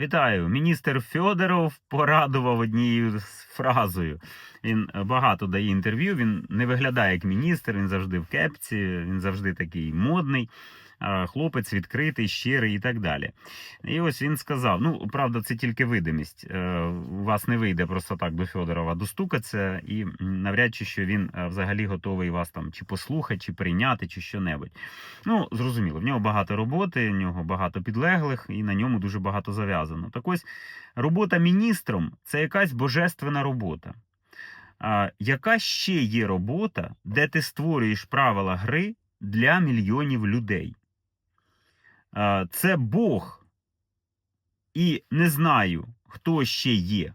Вітаю! Міністр Фьодоров порадував однією фразою. Він е, багато дає інтерв'ю. Він не виглядає як міністр, він завжди в кепці, він завжди такий модний. Хлопець відкритий, щирий і так далі. І ось він сказав: ну, правда, це тільки видимість. Е, У вас не вийде просто так до Федорова достукатися, і навряд чи що він е, взагалі готовий вас там чи послухати, чи прийняти, чи що-небудь. Ну, зрозуміло, в нього багато роботи, в нього багато підлеглих, і на ньому дуже багато зав'язано. Так ось робота міністром це якась божественна робота. А, яка ще є робота, де ти створюєш правила гри для мільйонів людей? А, це Бог. І не знаю, хто ще є.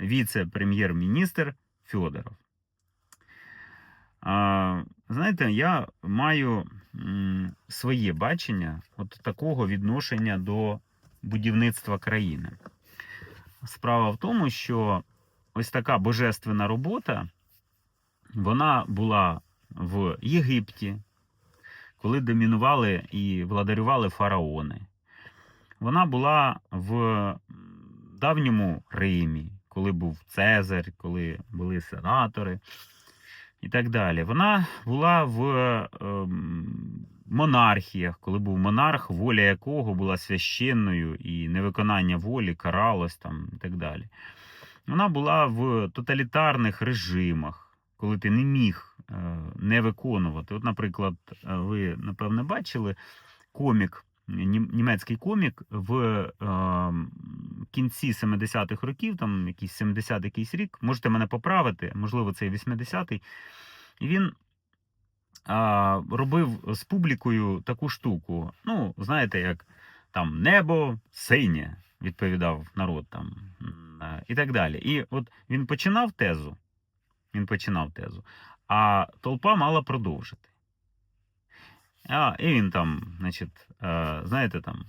Віце-прем'єр-міністр Федоров. А, знаєте, я маю своє бачення от такого відношення до будівництва країни. Справа в тому, що ось така божественна робота, вона була в Єгипті, коли домінували і владарювали фараони. Вона була в давньому Римі, коли був Цезарь, коли були сенатори і так далі. Вона була в ем, монархіях, коли був монарх, воля якого була священною, і невиконання волі каралось там і так далі. Вона була в тоталітарних режимах, коли ти не міг е, не виконувати. От, наприклад, е, ви напевне бачили комік. Німецький комік в е, кінці 70-х років, там якийсь 70 якийсь рік, можете мене поправити, можливо, це 80-й. Він робив з публікою таку штуку. Ну, знаєте, як там небо синє, відповідав народ там е, і так далі. І от він починав тезу, він починав тезу, а толпа мала продовжити. А, і він там, значить, е, знаєте, там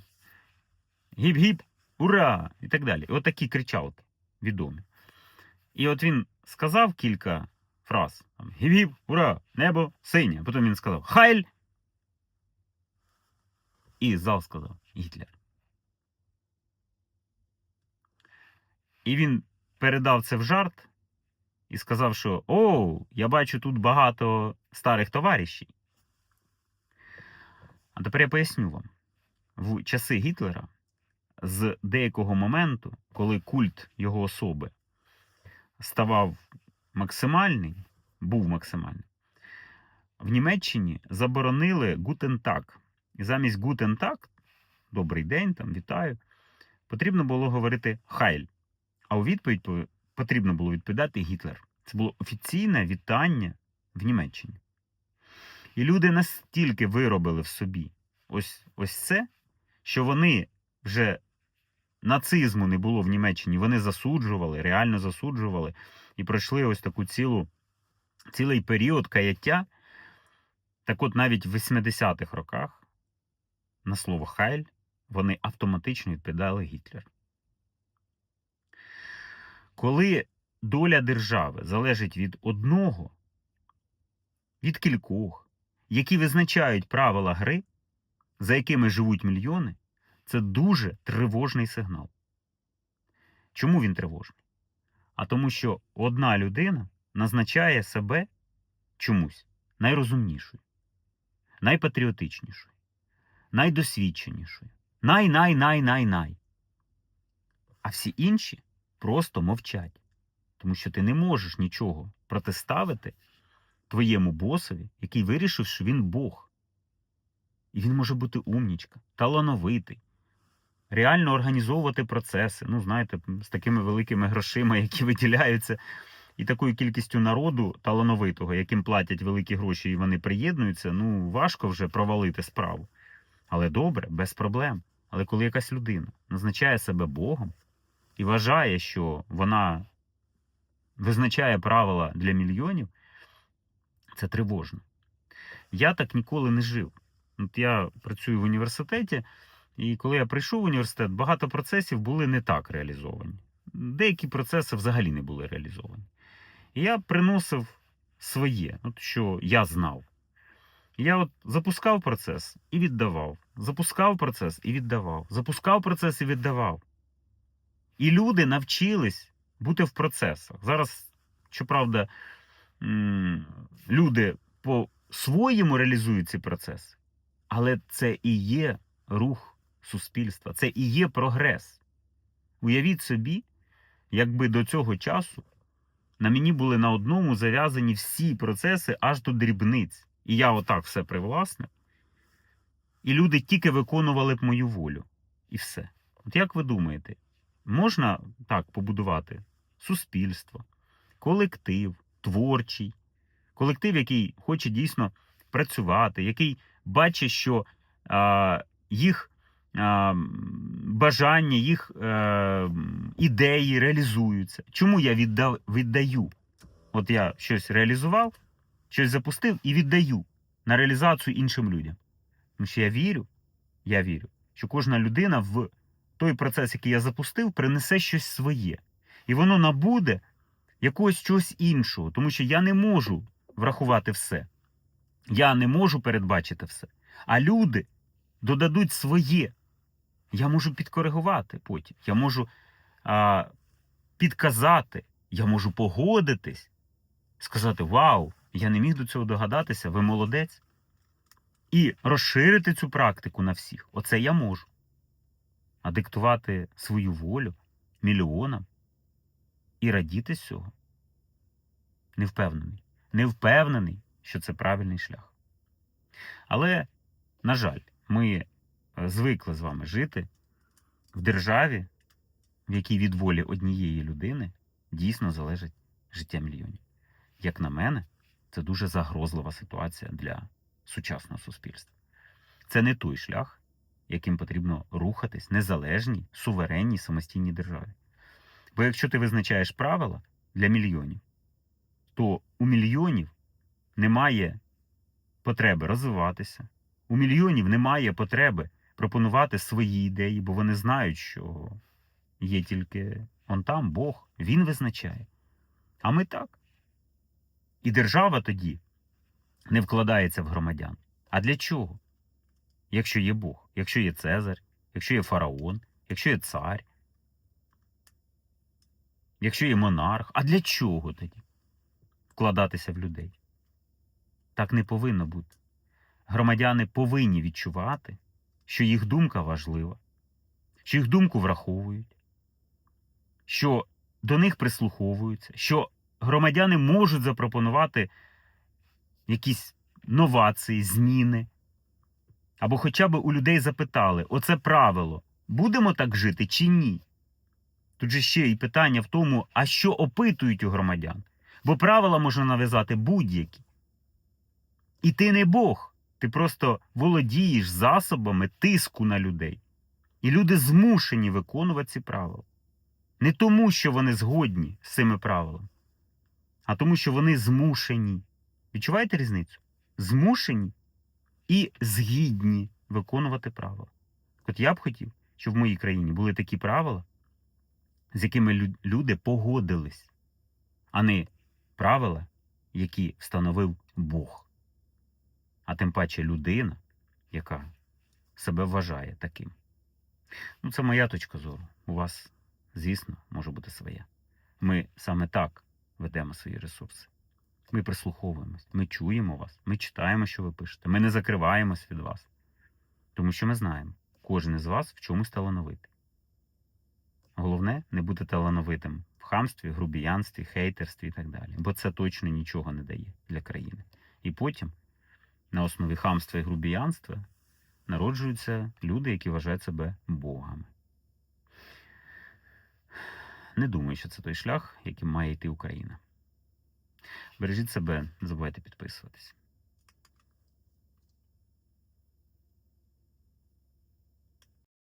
гіп-гіп, ура! І так далі. І от такі кричалки відомі. І от він сказав кілька фраз. Гіп-гіп, ура, небо синє. Потім він сказав Хайль. І зал сказав Гітлер. І він передав це в жарт і сказав, що О, я бачу тут багато старих товаришів. А тепер я поясню вам. В часи Гітлера з деякого моменту, коли культ його особи ставав максимальний, був максимальний, в Німеччині заборонили гутентак. І замість гутентак, добрий день, там вітаю, потрібно було говорити хайль. А у відповідь по- потрібно було відповідати Гітлер. Це було офіційне вітання в Німеччині. І люди настільки виробили в собі ось, ось це, що вони вже нацизму не було в Німеччині, вони засуджували, реально засуджували і пройшли ось таку цілу, цілий період каяття. Так от навіть в 80-х роках на слово Хайль вони автоматично відповідали Гітлер. Коли доля держави залежить від одного, від кількох, які визначають правила гри, за якими живуть мільйони, це дуже тривожний сигнал. Чому він тривожний? А тому, що одна людина назначає себе чомусь найрозумнішою, найпатріотичнішою, найдосвідченішою, най-най-най-най-най. А всі інші просто мовчать, тому що ти не можеш нічого протиставити твоєму босові, який вирішив, що він Бог. І він може бути умнічка, талановитий, реально організовувати процеси. Ну, знаєте, з такими великими грошима, які виділяються, і такою кількістю народу талановитого, яким платять великі гроші, і вони приєднуються, ну важко вже провалити справу. Але добре, без проблем. Але коли якась людина назначає себе Богом і вважає, що вона визначає правила для мільйонів, це тривожно. Я так ніколи не жив. От я працюю в університеті, і коли я прийшов в університет, багато процесів були не так реалізовані. Деякі процеси взагалі не були реалізовані. І я приносив своє, от що я знав. Я от запускав процес і віддавав. запускав процес і віддавав. Запускав процес і віддавав. І люди навчились бути в процесах. Зараз, щоправда, люди по-своєму реалізують ці процеси, але це і є рух суспільства, це і є прогрес. Уявіть собі, якби до цього часу на мені були на одному зав'язані всі процеси аж до дрібниць. І я отак все привласнив. І люди тільки виконували б мою волю. І все. От як ви думаєте, можна так побудувати суспільство, колектив, творчий, колектив, який хоче дійсно працювати, який бачить, що а, їх м, бажання, їх е, ідеї реалізуються. Чому я віддав, віддаю? От я щось реалізував, щось запустив і віддаю на реалізацію іншим людям. Тому що я вірю, я вірю, що кожна людина в той процес, який я запустив, принесе щось своє. І воно набуде якогось чогось іншого, тому що я не можу врахувати все. Я не можу передбачити все. А люди додадуть своє. Я можу підкоригувати потім. Я можу а, підказати, я можу погодитись, сказати: Вау, я не міг до цього догадатися, ви молодець. І розширити цю практику на всіх. Оце я можу. А диктувати свою волю мільйонам і радіти з цього. Не впевнений. Не впевнений, що це правильний шлях. Але, на жаль, ми е, звикли з вами жити в державі, в якій від волі однієї людини дійсно залежить життя мільйонів. Як на мене, це дуже загрозлива ситуація для сучасного суспільства. Це не той шлях, яким потрібно рухатись незалежній, суверенній, самостійній державі. Бо якщо ти визначаєш правила для мільйонів, то у мільйонів немає потреби розвиватися, у мільйонів немає потреби пропонувати свої ідеї, бо вони знають, що є тільки он там Бог, Він визначає. А ми так. І держава тоді не вкладається в громадян. А для чого? Якщо є Бог, якщо є Цезар, якщо є фараон, якщо є цар, якщо є монарх, а для чого тоді вкладатися в людей? Так не повинно бути. Громадяни повинні відчувати, що їх думка важлива, що їх думку враховують, що до них прислуховуються, що громадяни можуть запропонувати якісь новації, зміни. Або хоча б у людей запитали: оце правило, будемо так жити чи ні? Тут же ще і питання в тому, а що опитують у громадян? Бо правила можна нав'язати будь-які. І ти не Бог, ти просто володієш засобами тиску на людей. І люди змушені виконувати ці правила. Не тому, що вони згодні з цими правилами, а тому, що вони змушені. Відчуваєте різницю? Змушені і згідні виконувати правила. От я б хотів, щоб в моїй країні були такі правила, з якими люди погодились, а не правила, які встановив Бог. А тим паче людина, яка себе вважає таким. Ну, це моя точка зору. У вас, звісно, може бути своя. Ми саме так ведемо свої ресурси. Ми прислуховуємось, ми чуємо вас, ми читаємо, що ви пишете. Ми не закриваємось від вас. Тому що ми знаємо, кожен із вас в чомусь талановитий. Головне не бути талановитим в хамстві, грубіянстві, хейтерстві і так далі. Бо це точно нічого не дає для країни. І потім, на основі хамства і грубіянства, народжуються люди, які вважають себе богами. Не думаю, що це той шлях, яким має йти Україна. Бережіть себе, не забувайте підписуватись.